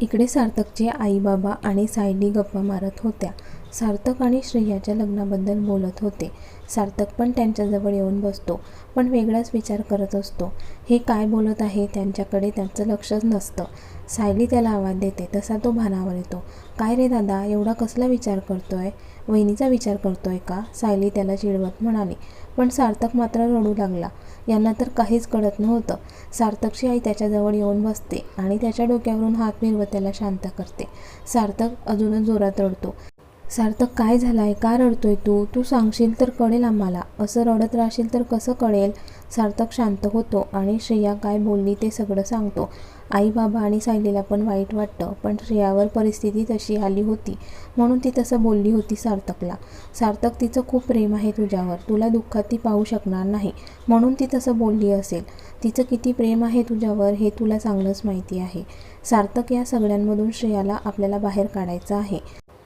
इकडे सार्थकचे आई बाबा आणि सायली गप्पा मारत होत्या. सार्थक आणि श्रेयाच्या लग्नाबद्दल बोलत होते. सार्थक पण त्यांच्याजवळ येऊन बसतो पण वेगळाच विचार करत असतो. हे काय बोलत आहे त्यांच्याकडे त्याचं लक्षच नसतं. सायली त्याला आवाज देते तसा तो भानावर येतो. काय रे दादा एवढा कसला विचार करतोय? वहिनीचा विचार करतोय का? सायली त्याला चिडवत म्हणाली. पण सार्थक मात्र रडू लागला. यांना तर काहीच कळत नव्हतं. सार्थकची आई त्याच्याजवळ येऊन बसते आणि त्याच्या डोक्यावरून हात मिरवत त्याला शांत करते. सार्थक अजूनच जोरात रडतो. सार्थक काय झालाय? का रडतोय तू? तू सांगशील तर कळेल आम्हाला. असं रडत राहशील तर कसं कळेल? सार्थक शांत होतो आणि श्रेया काय बोलली ते सगळं सांगतो. आई बाबा आणि सायलीला पण वाईट वाटतं पण श्रेयावर परिस्थिती तशी आली होती. म्हणून ती तसं बोलली होती सार्थकला. सार्थक तिचं खूप प्रेम आहे तुझ्यावर. तुला दुःखात ती पाहू शकणार नाही. म्हणून ती तसं बोलली असेल. तिचं किती प्रेम आहे तुझ्यावर हे तुला चांगलंच माहिती आहे. सार्थक या सगळ्यांमधून श्रेयाला आपल्याला बाहेर काढायचं आहे.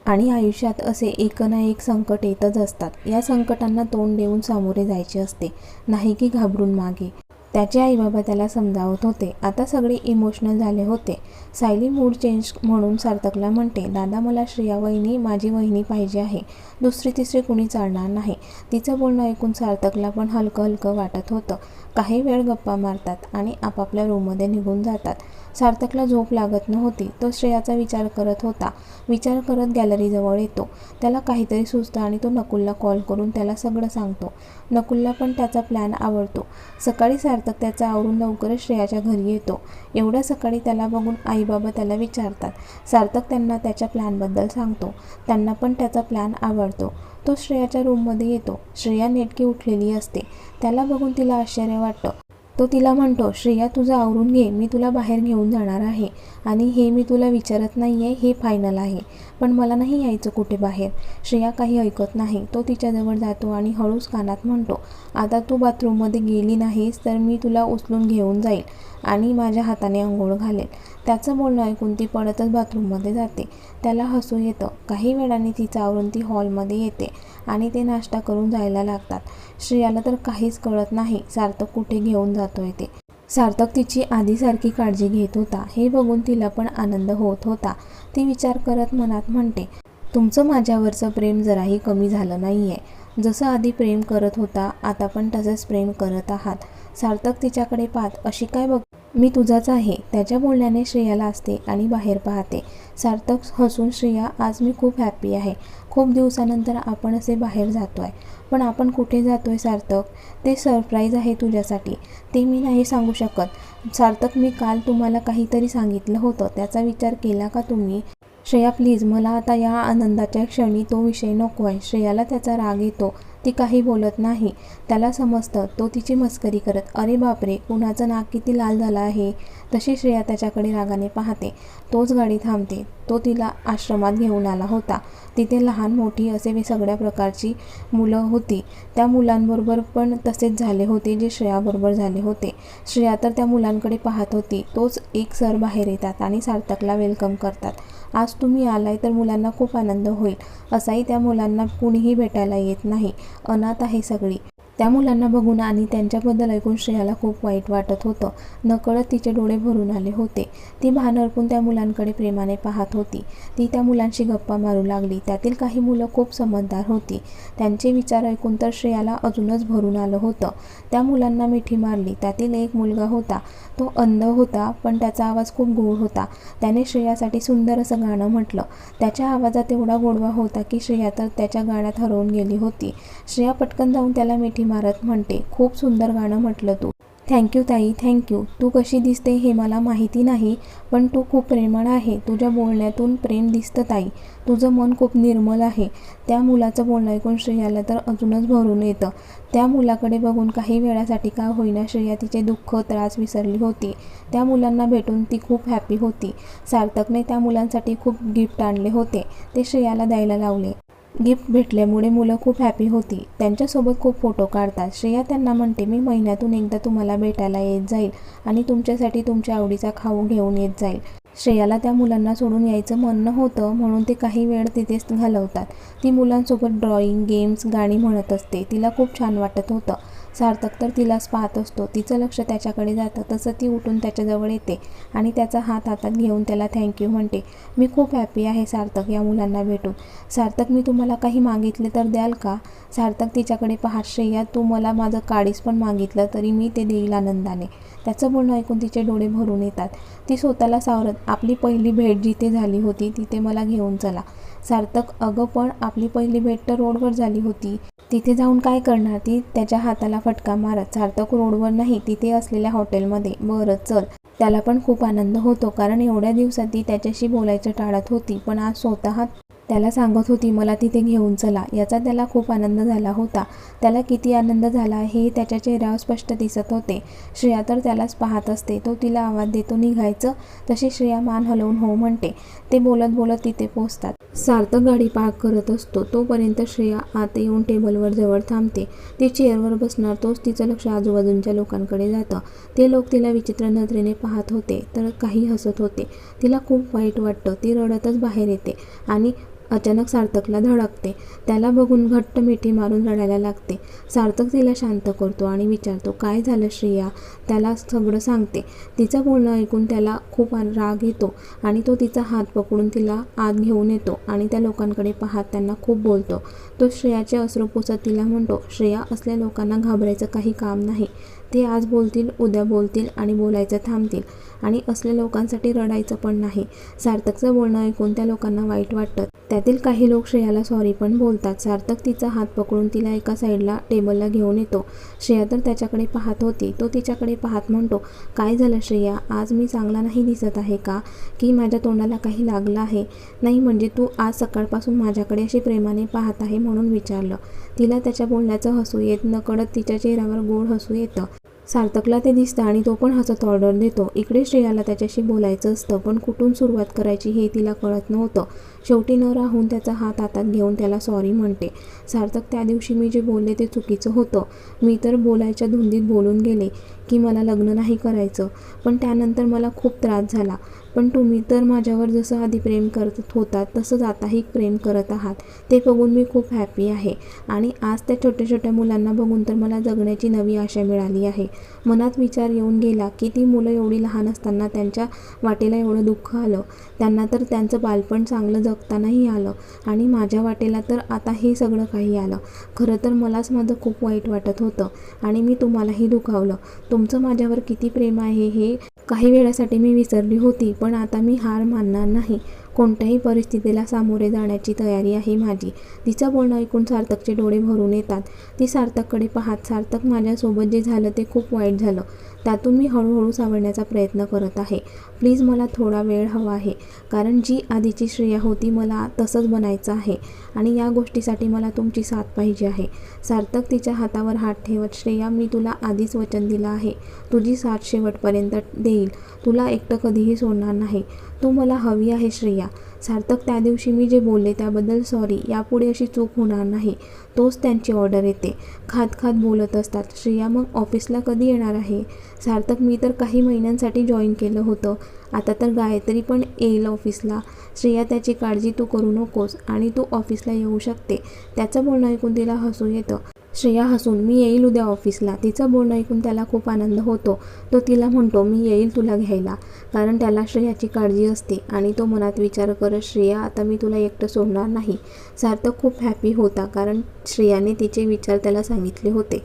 आणि आयुष्यात असे एक ना एक संकट येतच असतात. या संकटांना तोंड देऊन सामोरे जायचे असते. नाही की घाबरून मागे. त्याचे आईबाबा त्याला समजावत होते. आता सगळे इमोशनल झाले होते. सायली मूड चेंज म्हणून सार्थकला म्हणते दादा मला श्रेया वहिनी माझी वहिनी पाहिजे आहे. दुसरी तिसरी कुणी चालणार नाही. तिचं बोलणं ऐकून सार्थकला पण हलकं हलकं वाटत होतं. काही वेळ गप्पा मारतात आणि आपापल्या रूममध्ये निघून जातात. सार्थकला झोप लागत नव्हती तो श्रेयाचा विचार करत होता. विचार करत गॅलरीजवळ येतो. त्याला काहीतरी सुचतं आणि तो नकुलला कॉल करून त्याला सगळं सांगतो. नकुलला पण त्याचा प्लॅन आवडतो. सकाळी सार्थक त्याचा आवरून लवकरच श्रेयाच्या घरी येतो. एवढ्या सकाळी त्याला बघून आईबाबा त्याला विचारतात. सार्थक त्यांना त्याच्या प्लॅनबद्दल सांगतो. त्यांना पण त्याचा प्लॅन आवडतो. तो श्रेयाच्या रूममध्ये येतो. श्रेया नेटकी उठलेली असते. त्याला बघून तिला आश्चर्य वाटतं. तो तिला म्हणतो श्रेया तुझं आवरून घे. मी तुला बाहेर घेऊन जाणार आहे. आणि हे मी तुला विचारत नाही आहे हे फायनल आहे. पण मला नाही यायचं कुठे बाहेर. श्रेया काही ऐकत नाही. तो तिच्याजवळ जातो आणि हळूच कानात म्हणतो आता तू बाथरूममध्ये गेली नाहीस तर मी तुला उचलून घेऊन जाईल आणि माझ्या हाताने आंघोळ घालेल. त्याचं बोलणं ऐकून ती पडतच बाथरूममध्ये जाते. त्याला हसू येतं. काही वेळाने तिचं आवरून ती हॉलमध्ये येते आणि ते नाश्ता करून जायला लागतात. श्रेयाला तर काहीच कळत नाही सार्थक कुठे घेऊन जातोय ते. सार्थक तिची आधीसारखी काळजी घेत होता. हे बघून तिला पण आनंद होत होता. ती विचार करत मनात म्हणते तुमचं माझ्यावरचं प्रेम जराही कमी झालं नाही आहे जसं आधी प्रेम करत होता आता पण तसंच प्रेम करत आहात. सार्थक तिच्याकडे पाहत अशी काय बघ मी तुझाच आहे. त्याच्या बोलण्याने श्रेयाला असते आणि बाहेर पाहते. सार्थक हसून श्रेया आज मी खूप हॅप्पी आहे. खूप दिवसानंतर आपण असे बाहेर जातो आहे पण आपण कुठे जातो आहे सार्थक? ते सरप्राईज आहे तुझ्यासाठी. ते मी नाही सांगू शकत. सार्थक मी काल तुम्हाला काहीतरी सांगितलं होतं. त्याचा विचार केला का तुम्ही? श्रेया प्लीज मला आता या आनंदाच्या क्षणी तो विषय नको आहे श्रेयाला त्याचा राग येतो. ती काही बोलत नाही. त्याला समजतं तो तिची मस्करी करत अरे बापरे कुणाचं नाक किती लाल झालं आहे. तशी श्रेया त्याच्याकडे रागाने पाहते. तोच गाडी थांबते. तो तिला आश्रमात घेऊन आला होता. तिथे लहान मोठी असे सगळ्या प्रकारची मुलं होती. त्या मुलांबरोबर पण तसेच झाले होते जे श्रेयाबरोबर झाले होते. श्रेया तर त्या मुलांकडे पाहत होती. तोच एक सर बाहेर येतात आणि सार्थकला वेलकम करतात. आज तुम्ही आलाय तर मुलांना खूप आनंद होईल. असाही त्या मुलांना कुणीही भेटायला येत नाही. अनाथ आहे सगळी. त्या मुलांना बघून आणि त्यांच्याबद्दल ऐकून श्रेयाला खूप वाईट वाटत होतं. नकळत तिचे डोळे भरून आले होते. ती भान अर्पून त्या मुलांकडे प्रेमाने पाहत होती. ती त्या मुलांशी गप्पा मारू लागली. त्यातील काही मुलं खूप समजदार होती. त्यांचे विचार ऐकून तर श्रेयाला अजूनच भरून आलं होतं. त्या मुलांना मिठी मारली. त्यातील एक मुलगा होता. तो अंध होता पण त्याचा आवाज खूप गोड होता. त्याने श्रेयासाठी सुंदर असं गाणं म्हटलं. त्याच्या आवाजात एवढा गोडवा होता की श्रेया तर त्याच्या गाण्यात हरवून गेली होती. श्रेया पटकन जाऊन त्याला मिठी मारत म्हणते. खूप सुंदर गाणं म्हटलं तू. थँक्यू ताई थँक्यू तू कशी दिसते हे मला माहिती नाही पण तू खूप प्रेमळ आहे. तुझ्या बोलण्यातून प्रेम दिसतं ताई. तुझं मन खूप निर्मल आहे. त्या मुलाचं बोलणं ऐकून श्रेयाला तर अजूनच भरून येतं. त्या मुलाकडे बघून काही वेळासाठी का होईना श्रेया तिचे दुःख त्रास विसरली होती. त्या मुलांना भेटून ती खूप हॅपी होती. सार्थकने त्या मुलांसाठी खूप गिफ्ट आणले होते. ते श्रेयाला द्यायला लावले. गिफ्ट भेटल्यामुळे मुलं खूप हॅपी होती. त्यांच्यासोबत खूप फोटो काढतात. श्रेया त्यांना म्हणते मी महिन्यातून एकदा तुम्हाला भेटायला येत जाईल आणि तुमच्यासाठी तुमच्या आवडीचा खाऊ घेऊन येत जाईल. श्रेयाला त्या मुलांना सोडून यायचं म्हणणं होतं म्हणून ते काही वेळ तिथेच घालवतात. ती मुलांसोबत ड्रॉइंग गेम्स गाणी म्हणत असते. तिला खूप छान वाटत होतं. सार्थक तर तिलाच पाहत असतो. तिचं लक्ष त्याच्याकडे जातं. तसं ती उठून त्याच्याजवळ येते आणि त्याचा हात हातात घेऊन त्याला थँक्यू म्हणते. मी खूप हॅपी आहे सार्थक या मुलांना भेटून. सार्थक मी तुम्हाला काही मागितले तर द्याल का? सार्थक तिच्याकडे पाहत श्रेया तू मला माझं काळीस पण मागितलं तरी मी ते देईल आनंदाने. त्याचं बोलणं ऐकून तिचे डोळे भरून येतात. ती स्वतःला सावरत आपली पहिली भेट जिथे झाली होती तिथे मला घेऊन चला. सार्थक अगं पण आपली पहिली भेट तर रोडवर झाली होती. तिथे जाऊन काय करणार? ती त्याच्या हाताला फटका मारत सार्थक रोडवर नाही तिथे असलेल्या हॉटेलमध्ये. बरं चल. त्याला पण खूप आनंद होतो कारण एवढ्या दिवसात ती त्याच्याशी बोलायचं टाळत होती पण आज स्वतः त्याला सांगत होती मला तिथे घेऊन चला. याचा त्याला खूप आनंद झाला होता. त्याला किती आनंद झाला हे त्याच्या चेहऱ्यावर स्पष्ट दिसत होते. श्रेया तर त्यालाच पाहत असते. तो तिला आवाज देतो निघायचं. तशी श्रेया मान हलवून हो म्हणते. ते बोलत बोलत तिथे पोहोचतात. सार्थक गाडी पार्क करत असतो. तोपर्यंत श्रेया आत येऊन टेबलवर जवळ थांबते. ती चेअरवर बसणार तोच तिचं लक्ष आजूबाजूंच्या लोकांकडे जातं. ते लोक तिला विचित्र नजरेने पाहत होते तर काही हसत होते. तिला खूप वाईट वाटतं. ती रडतच बाहेर येते आणि अचानक सार्थकला धडकते. त्याला बघून घट्ट मिठी मारून रडायला लागते. सार्थक तिला शांत करतो आणि विचारतो काय झालं श्रेया? त्याला सगळं सांगते. तिचं बोलणं ऐकून त्याला खूप राग येतो आणि तो तिचा हात पकडून तिला आत घेऊन येतो आणि त्या लोकांकडे पाहत त्यांना खूप बोलतो. तो श्रेयाचे अश्रू पुसत तिला म्हणतो श्रेया असल्या लोकांना घाबरायचं काही काम नाही. ते आज बोलतील उद्या बोलतील आणि बोलायचं थांबतील. आणि असल्या लोकांसाठी रडायचं पण नाही. सार्थकचं बोलणं ऐकून त्या लोकांना वाईट वाटतं. त्यातील काही लोक श्रेयाला सॉरी पण बोलतात. सार्थक तिचा हात पकडून तिला एका साईडला टेबलला घेऊन येतो. श्रेया तर त्याच्याकडे पाहत होती. तो तिच्याकडे पाहत म्हणतो काय झालं श्रेया? आज मी चांगला नाही दिसत आहे का? की माझ्या तोंडाला काही लागलं आहे? नाही म्हणजे तू आज सकाळपासून माझ्याकडे अशी प्रेमाने पाहत आहे म्हणून विचारलं. तिला त्याच्या बोलण्याचं हसू येत नकळत तिच्या चेहऱ्यावर गोड हसू येतं. सार्थकला ते दिसतं आणि तो पण हसत ऑर्डर देतो. इकडे श्रेयाला त्याच्याशी बोलायचं असतं पण कुठून सुरुवात करायची हे तिला कळत नव्हतं. शेवटी न राहून त्याचा हात हातात घेऊन त्याला सॉरी म्हणते. सार्थक त्या दिवशी मी जे बोलले ते चुकीचं होतं. मी तर बोलायच्या धुंदीत बोलून गेले की मला लग्न नाही करायचं. पण त्यानंतर मला खूप त्रास झाला. पण तुम्ही तर माझ्यावर जसं आधी प्रेम करत होतात तसंच आताही प्रेम करत आहात. ते बघून मी खूप हॅपी आहे. आणि आज त्या छोट्या छोट्या मुलांना बघून तर मला जगण्याची नवी आशा मिळाली आहे. मनात विचार येऊन गेला की ती मुलं एवढी लहान असताना त्यांच्या वाटेला एवढं दुःख आलं. त्यांना तर त्यांचं बालपण चांगलं जगतानाही आलं. आणि माझ्या वाटेला तर आता हे सगळं काही आलं. खरं तर मलाच माझं खूप वाईट वाटत होतं. आणि मी तुम्हालाही दुखावलं. तुमचं माझ्यावर किती प्रेम आहे हे काही वेळासाठी मी विसरली होती पण आता मी हार मानणार नाही. कोणत्याही परिस्थितीला सामोरे जाण्याची तयारी आहे माझी. तिचं बोलणं ऐकून सार्थकचे डोळे भरून येतात. ती सार्थककडे पाहत सार्थक माझ्यासोबत जे झालं ते खूप वाईट झालं. त्यातून मी हळूहळू सावरण्याचा प्रयत्न करत आहे. प्लीज मला थोडा वेळ हवा आहे. कारण जी आधीची श्रेया होती मला तसंच बनायचं आहे आणि या गोष्टीसाठी मला तुमची साथ पाहिजे आहे. सार्थक तिच्या हातावर हात ठेवत श्रेया मी तुला आधीच वचन दिलं आहे. तुझी साथ शेवटपर्यंत देईल. तुला एकटं कधीही सोडणार नाही. तू मला हवी आहे श्रेया. सार्थक त्या दिवशी मी जे बोलले त्याबद्दल सॉरी यापुढे अशी चूक होणार नाही. तोच त्यांची ऑर्डर येते. खात खात बोलत असतात. श्रेया मग ऑफिसला कधी येणार आहे? सार्थक मी तर काही महिन्यांसाठी जॉईन केलं होतं. आता तर गायत्री पण येईल ऑफिसला श्रेया त्याची काळजी तू करू नकोस आणि तू ऑफिसला येऊ शकते. त्याचं बोलणं ऐकून तिला हसू येतं. श्रेया हसून मी येईल उद्या ऑफिसला. तिचं बोलणं ऐकून त्याला खूप आनंद होतो. तो तिला म्हणतो मी येईल तुला घ्यायला. कारण त्याला श्रेयाची काळजी असते आणि तो मनात विचार करत श्रेया आता मी तुला एकटं सोडणार नाही. सार्थक खूप हॅपी होता कारण श्रेयाने तिचे विचार त्याला सांगितले होते.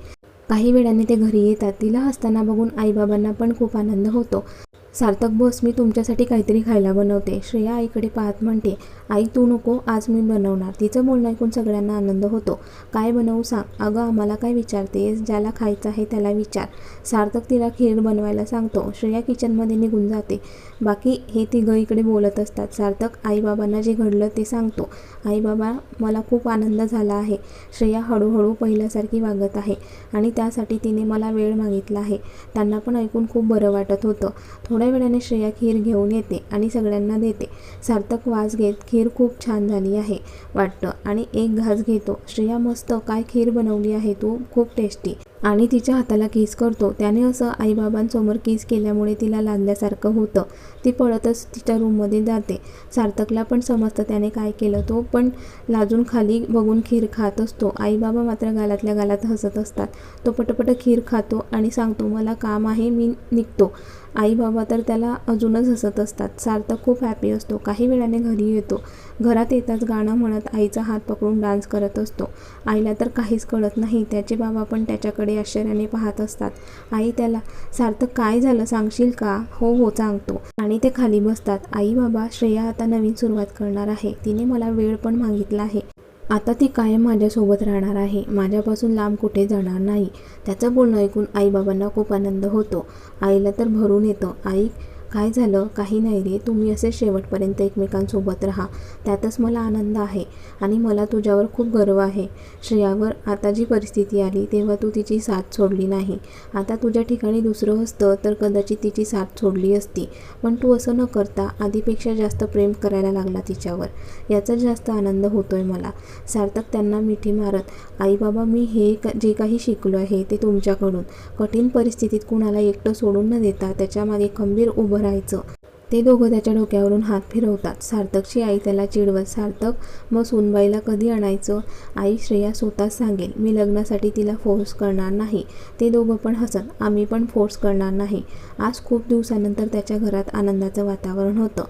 काही वेळाने ते घरी येतात. तिला हसताना बघून आईबाबांना पण खूप आनंद होतो. सार्थक बस मी तुमच्यासाठी काहीतरी खायला बनवते. श्रेया आईकडे पाहत म्हणते आई तू नको आज मी बनवणार. तिचं बोलणं ऐकून सगळ्यांना आनंद होतो. काय बनवू सांग? अगं आम्हाला काय विचारतेस? ज्याला खायचं आहे त्याला विचार. सार्थक तिला खीर बनवायला सांगतो. श्रेया किचनमध्ये निघून जाते. बाकी हे तिघं इकडे बोलत असतात. सार्थक आईबाबांना जे घडलं ते सांगतो. आईबाबा मला खूप आनंद झाला आहे. श्रेया हळूहळू पहिल्यासारखी वागत आहे आणि त्यासाठी तिने मला वेळ मागितला आहे. त्यांना पण ऐकून खूप बरं वाटत होतं. थोड्या थोड्या वेळाने श्रेया खीर घेऊन येते आणि सगळ्यांना देते. सार्थक वास घेत खीर खूप छान झाली आहे वाटतं. आणि एक घास घेतो. श्रेया मस्त काय खीर बनवली आहे तू? खूप टेस्टी आणि तिच्या हाताला किस करतो. त्याने असं आईबाबांसमोर किस केल्यामुळे तिला लादल्यासारखं होतं. ती पळतच तिच्या रूममध्ये जाते. सार्थकला पण समजतं त्याने काय केलं तो पण लाजून खाली बघून खीर खात असतो. आईबाबा मात्र गालातल्या गालात हसत असतात. तो पटपट खीर खातो आणि सांगतो मला काम आहे मी निघतो. आई बाबा तर त्याला अजूनच हसत असतात. सार्थक खूप हॅपी असतो. काही वेळाने घरी येतो. घरात येताच गाणं म्हणत आईचा हात पकडून डान्स करत असतो. आईला तर काहीच कळत नाही. त्याचे बाबा पण त्याच्याकडे आश्चर्याने पाहत असतात. आई त्याला सार्थक काय झालं? सांगशील का? हो हो सांगतो. आणि ते खाली बसतात. आई बाबा श्रेया आता नवीन सुरुवात करणार आहे. तिने मला वेळ पण मागितला आहे. आता ती कायम माझ्यासोबत राहणार आहे. माझ्यापासून लांब कुठे जाणार नाही. त्याचं बोलणं ऐकून आईबाबांना खूप आनंद होतो. आईला तर भरून येतं. आई काय झालं? काही नाही रे. तुम्ही असे शेवटपर्यंत एकमेकांसोबत राहा. त्यातच मला आनंद आहे आणि मला तुझ्यावर खूप गर्व आहे. श्रेयावर आता जी परिस्थिती आली तेव्हा तू तिची साथ सोडली नाही. आता तुझ्या ठिकाणी दुसरं असतं तर कदाचित तिची साथ सोडली असती. पण तू असं न करता आधीपेक्षा जास्त प्रेम करायला लागला तिच्यावर. याचा जास्त आनंद होतोय मला. सार्थक त्यांना मिठी मारत आई बाबा मी हे जे काही शिकलो आहे ते तुमच्याकडून. कठीण परिस्थितीत कुणाला एकटं सोडून न देता त्याच्यामागे खंबीर उभं राहायचं. ते दोघं त्याच्या डोक्यावरून हात फिरवतात. सार्थकची आई त्याला चिडवत सार्थक मग सुनबाईला कधी आणायचं? आई श्रेया स्वतःच सांगेल मी लग्नासाठी तिला फोर्स करणार नाही. ते दोघं पण हसत आम्ही पण फोर्स करणार नाही. आज खूप दिवसानंतर त्याच्या घरात आनंदाचं वातावरण होतं.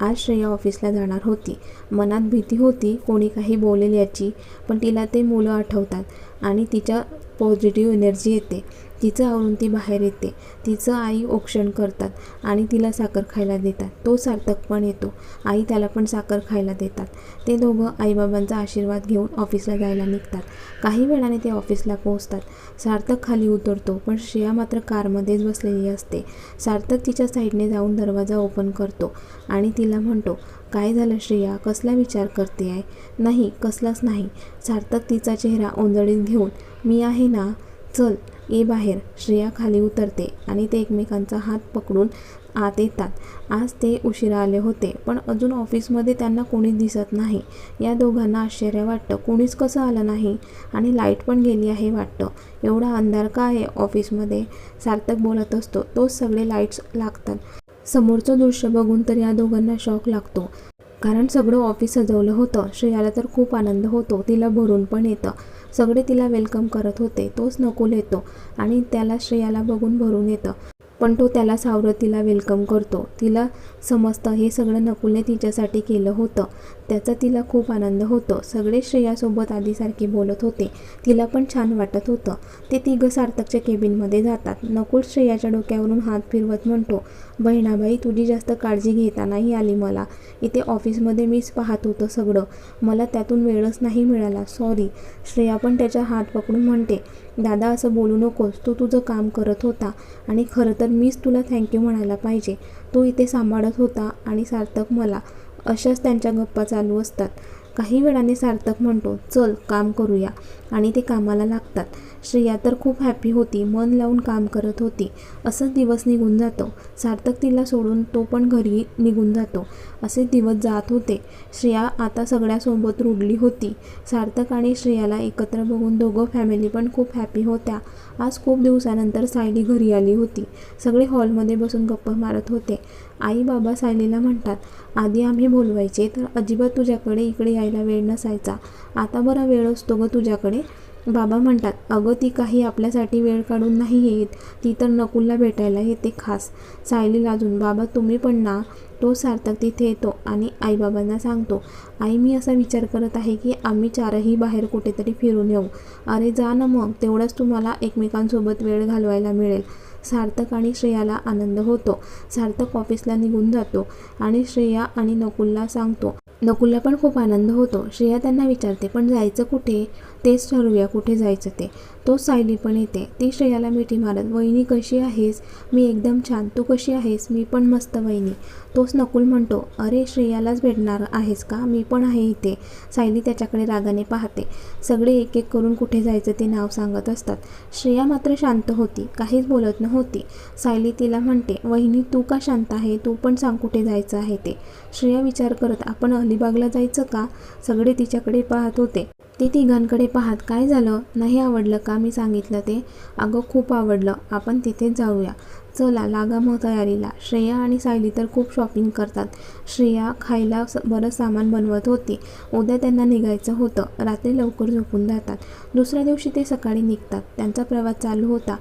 आज श्रेया ऑफिसला जाणार होती. मनात भीती होती कोणी काही बोलेल याची पण तिला ते मुलं आठवतात. आणि तिच्या पॉझिटिव्ह एनर्जी येते. तिचं आवरून ती बाहेर येते. तिचं आई औक्षण करतात आणि तिला साखर खायला देतात. तो सार्थक पण येतो. आई त्याला पण साखर खायला देतात. ते दोघं आईबाबांचा आशीर्वाद घेऊन ऑफिसला जायला निघतात. काही वेळाने ते ऑफिसला पोहोचतात. सार्थक खाली उतरतो पण श्रेया मात्र कारमध्येच बसलेली असते. सार्थक तिच्या साईडने जाऊन दरवाजा ओपन करतो आणि तिला म्हणतो काय झालं श्रेया? कसला विचार करते आहे नाही कसलाच नाही. सार्थक तिचा चेहरा ओंजळीत घेऊन मी आहे ना? चल ये बाहेर. श्रेया खाली उतरते आणि ते एकमेकांचा हात पकडून आत येतात. आज ते उशिरा आले होते पण अजून ऑफिसमध्ये त्यांना कोणीच दिसत नाही. या दोघांना आश्चर्य वाटतं. कोणीच कसं आलं नाही? आणि लाइट पण गेली आहे वाटतं. एवढा अंधार का आहे ऑफिसमध्ये? सार्थक बोलत असतो. तोच सगळे लाईट्स लागतात. समोरचं दृश्य बघून तर या दोघांना शॉक लागतो. कारण सगळं ऑफिस सजवलं होतं. श्रेयाला तर खूप आनंद होतो. तिला भरून पण येतं. सगळे तिला वेलकम करत होते. तोच नकुल येतो आणि त्याला श्रेयाला बघून भरून येतं. पण तो त्याला सावरत तिला वेलकम करतो. तिला समजतं. हे सगळं नकुलने तिच्यासाठी केलं होतं. त्याचा तिला खूप आनंद होतो. सगळे श्रेयासोबत आधीसारखे बोलत होते. तिला पण छान वाटत होतं. ते तिघं सार्थकच्या केबिनमध्ये जातात. नकुल श्रेयाच्या डोक्यावरून हात फिरवत म्हणतो बहिणाबाई तुझी जास्त काळजी घेता नाही आली मला. इथे ऑफिसमध्ये मीच पाहत होतं सगळं. मला त्यातून वेळच नाही मिळाला. सॉरी. श्रेया पण त्याच्या हात पकडून म्हणते दादा असं बोलू नकोस. तू तुझं काम करत होता आणि खरं तर मीच तुला थँक्यू म्हणायला पाहिजे. तो इथे सांभाळत होता आणि सार्थक मला अशाच त्यांच्या गप्पा चालू असतात. काही वेळाने सार्थक म्हणतो चल काम करूया. आणि ते कामाला लागतात. श्रेया तर खूप हॅपी होती मन लावून काम करत होती. असंच दिवस निघून जातो. सार्थक तिला सोडून तो पण घरी निघून जातो. असे दिवस जात होते. श्रेया आता सगळ्यासोबत रुडली होती. सार्थक आणि श्रेयाला एकत्र बघून दोघं फॅमिली पण खूप हॅपी होत्या. आज खूप दिवसानंतर सायली घरी आली होती. सगळे हॉलमध्ये बसून गप्पा मारत होते. आई बाबा सायलीला म्हणतात आधी आम्ही बोलवायचे तर अजिबात तुझ्याकडे इकडे यायला वेळ नसायचा. आता बरा वेळ असतो ग तुझ्याकडे. बाबा म्हणतात अगं ती काही आपल्यासाठी वेळ काढून नाही येत. ती तर नकुलला भेटायला येते खास. सायली लाजून बाबा तुम्ही पण ना. तो सार्थक तिथे येतो आणि आईबाबांना सांगतो. आई मी असा विचार करत आहे की आम्ही चारही बाहेर कुठेतरी फिरून येऊ. अरे जा ना मग. तेवढंच तुम्हाला एकमेकांसोबत वेळ घालवायला मिळेल. सार्थक आणि श्रेयाला आनंद होतो. सार्थक ऑफिसला निघून जातो आणि श्रेया आणि नकुलला सांगतो. नकुलला पण खूप आनंद होतो. श्रेया त्यांना विचारते पण जायचं कुठे? तेच ठरवूया कुठे जायचं ते. तोच सायली पण येते. ती श्रेयाला मिठी मारत वहिनी कशी आहेस? मी एकदम छान. तू कशी आहेस? मी पण मस्त वहिनी. तोच नकुल म्हणतो अरे श्रेयालाच भेटणार आहेस का? मी पण आहे इथे. सायली त्याच्याकडे रागाने पाहते. सगळे एक एक करून कुठे जायचं ते नाव सांगत असतात. श्रेया मात्र शांत होती. काहीच बोलत नव्हती. सायली तिला म्हणते वहिनी तू का शांत आहे? तू पण सांग कुठे जायचं आहे ते. श्रेया विचार करत आपण अलिबागला जायचं का? सगळे तिच्याकडे पाहत होते. ते तिघांकडे पाहत काय झालं? नाही आवडलं का? मी सांगितलं ते. अगं खूप आवडलं. आपण तिथेच जाऊया. चला लागा मग तयारीला. श्रेया आणि सायली तर खूप शॉपिंग करतात. श्रेया खायला स- बरं सामान बनवत होती. उद्या त्यांना निघायचं होतं. रात्री लवकर झोपून जातात. दुसऱ्या दिवशी ते सकाळी निघतात. त्यांचा प्रवास चालू होता.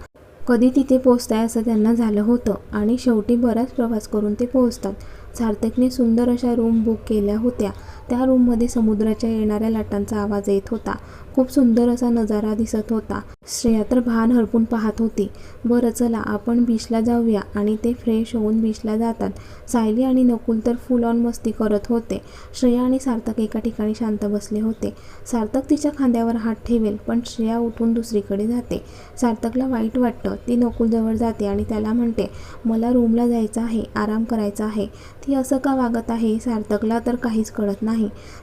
कधी तिथे पोचताय असं त्यांना झालं होतं. आणि शेवटी बराच प्रवास करून ते पोहोचतात. सार्थकने सुंदर अशा रूम बुक केल्या होत्या. त्या रूममध्ये समुद्राच्या येणाऱ्या लाटांचा आवाज येत होता. खूप सुंदर असा नजारा दिसत होता. श्रेया तर भान हरपून पाहत होती. बरं चला आपण बीचला जाऊया. आणि ते फ्रेश होऊन बीचला जातात. सायली आणि नकुल तर फुल ऑन मस्ती करत होते. श्रेया आणि सार्थक एका ठिकाणी शांत बसले होते. सार्थक तिच्या खांद्यावर हात ठेवेल पण श्रेया उठून दुसरीकडे जाते. सार्थकला वाईट वाटतं. ती नकुलजवळ जाते आणि त्याला म्हणते मला रूमला जायचं आहे आराम करायचा आहे. ती असं का वागत आहे? सार्थकला तर काहीच कळत नाही.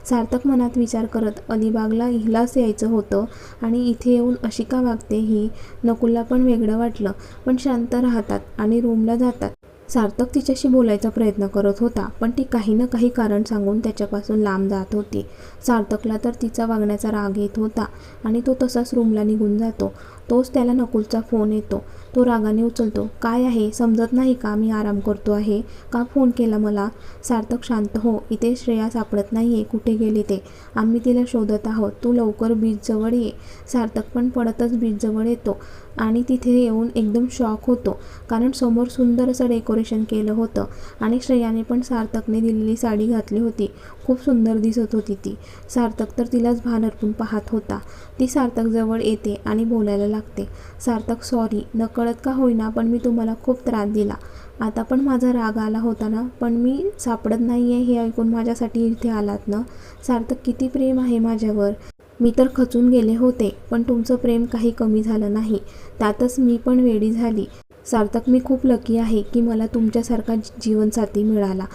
सार्थक मनात विचार करत अलिबागला हिलाच यायचं होतं आणि इथे येऊन अशी का वागते ही नकुलला पण वेगळं वाटलं. पण शांत राहतात आणि रूमला जातात. सार्थक तिच्याशी बोलायचा प्रयत्न करत होता पण ती काही ना काही कारण सांगून त्याच्यापासून लांब जात होती. सार्थकला तर तिचा वागण्याचा राग येत होता आणि तो तसाच रूमला निघून जातो. तोच त्याला नकुलचा फोन येतो. तो रागाने उचलतो. काय आहे? समजत नाही का? मी आराम करतो आहे. का फोन केला मला? सार्थक शांत हो इथे श्रेया सापडत नाही आहे कुठे गेली ते? आम्ही तिला शोधत आहोत. तू लवकर बीचजवळ ये. सार्थक पण पडतच बीचजवळ येतो आणि तिथे येऊन एकदम शॉक होतो. कारण समोर सुंदर असं डेकोरेशन केलं होतं आणि श्रेयाने पण सार्थकने दिलेली साडी घातली होती. खूप सुंदर दिसत होती ती. सार्थक तर तिलाच भान अर्पून पाहत होता. ती सार्थकजवळ येते आणि बोलायला लागते. सार्थक सॉरी नकळ कळत का होईना पण मी तुम्हाला खूप त्रास दिला. आता पण माझा राग आला होता ना पण मी सापडत नाही आहे हे ऐकून माझ्यासाठी इथे आलात ना? सार्थक किती प्रेम आहे माझ्यावर? मी तर खचून गेले होते पण तुमचं प्रेम काही कमी झालं नाही. त्यातच मी पण वेडी झाली. सार्थक मी खूप लकी आहे की मला तुमच्यासारखा जीवनसाथी मिळाला.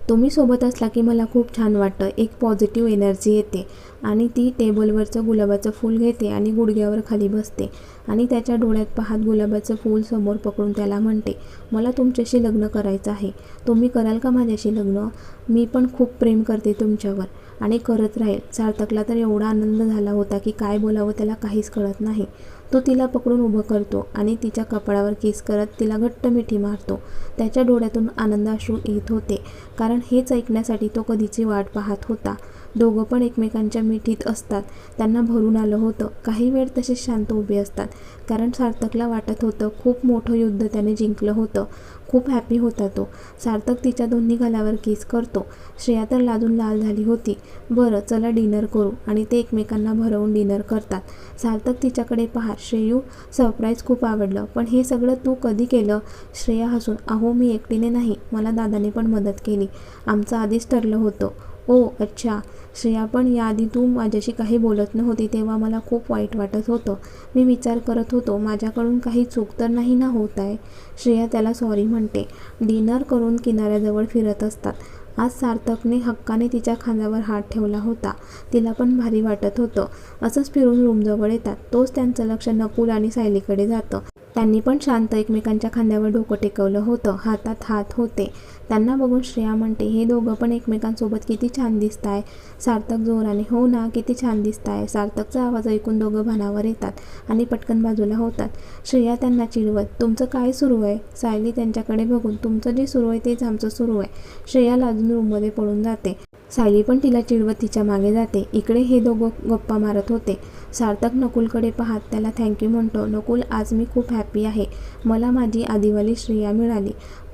तुम्ही सोबत असला की मला खूप छान वाटतं. एक पॉझिटिव्ह एनर्जी येते आणि ती टेबलवरचं गुलाबाचं फूल घेते आणि गुडघ्यावर खाली बसते. आणि त्याच्या डोळ्यात पाहत गुलाबाचं फूल समोर पकडून त्याला म्हणते मला तुमच्याशी लग्न करायचं आहे. तुम्ही कराल का माझ्याशी लग्न? मी पण खूप प्रेम करते तुमच्यावर आणि करत राहील. सार्थकला तर एवढा आनंद झाला होता की काय बोलावं त्याला काहीच कळत नाही. तो तिला पकडून उभं करतो आणि तिच्या कपाळावर किस करत तिला घट्ट मिठी मारतो. त्याच्या डोळ्यातून आनंदाश्रू येत होते कारण हेच ऐकण्यासाठी तो कधीची वाट पाहत होता. दोघं पण एकमेकांच्या मिठीत असतात. त्यांना भरून आलं होतं. काही वेळ तसेच शांत उभे असतात. कारण सार्थकला वाटत होतं खूप मोठं युद्ध त्याने जिंकलं होतं. खूप हॅपी होता तो. सार्थक तिच्या दोन्ही गालावर किस करतो. श्रेया तर लादून लाल झाली होती. बरं चला डिनर करू. आणि ते एकमेकांना भरवून डिनर करतात. सार्थक तिच्याकडे पहा श्रेयू सरप्राईज खूप आवडलं. पण हे सगळं तू कधी केलं? श्रेया हसून अहो मी एकटीने नाही. मला दादाने पण मदत केली. आमचं आधीच ठरलं होतं. ओ अच्छा. श्रेया पण याआधी तू माझ्याशी काही बोलत नव्हती तेव्हा मला खूप वाईट वाटत होतं. मी विचार करत होतो माझ्याकडून काही चूक तर नाही ना होत आहे? श्रेया त्याला सॉरी म्हणते. डिनर करून किनाऱ्याजवळ फिरत असतात. आज सार्थकने हक्काने तिच्या खांद्यावर हात ठेवला होता. तिला पण भारी वाटत होतं. असंच फिरून रूमजवळ येतात. तोच त्यांचं लक्ष नकुल आणि सायलीकडे जातं. त्यांनी पण शांत एकमेकांच्या खांद्यावर डोकं टेकवलं होतं. हातात हात होते. त्यांना बघून श्रेया म्हणते हे दोघं पण एकमेकांसोबत किती छान दिसत आहे सार्थक जोराने हो ना किती छान दिसत आहे सार्थकचा आवाज ऐकून दोघं भानावर येतात आणि पटकन बाजूला होतात. श्रेया त्यांना चिडवत तुमचं काय सुरू आहे? सायली त्यांच्याकडे बघून तुमचं जे सुरू आहे तेच आमचं सुरू आहे. श्रेया लाजून रूममध्ये पळून जाते. सायली पण तिला चिडवत तिच्यामागे जाते. इकडे हे दोघं गप्पा मारत होते. सार्थक नकुलकडे पाहत त्याला थँक्यू म्हणतो. नकुल आज मी खूप हॅपी आहे. मला माझी आदिवाली श्रेया मिळाली.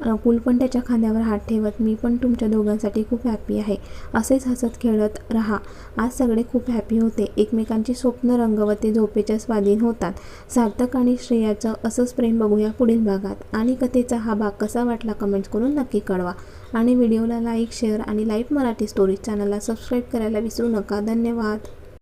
नकुल पण त्याच्या खांद्यावर हात ठेवत मी पण तुमच्या दोघांसाठी खूप हॅपी आहे. असेच हसत खेळत राहा. आज सगळे खूप हॅपी होते. एकमेकांची स्वप्न रंगवते ते झोपेच्या स्वाधीन होतात. सार्थक आणि श्रेयाचं असंच प्रेम बघूया पुढील भागात. आणि कथेचा हा भाग कसा वाटला कमेंट्स करून नक्की कळवा. आणि व्हिडिओला लाईक शेअर आणि लाईव्ह मराठी स्टोरीज चॅनलला सबस्क्राईब करायला विसरू नका. धन्यवाद.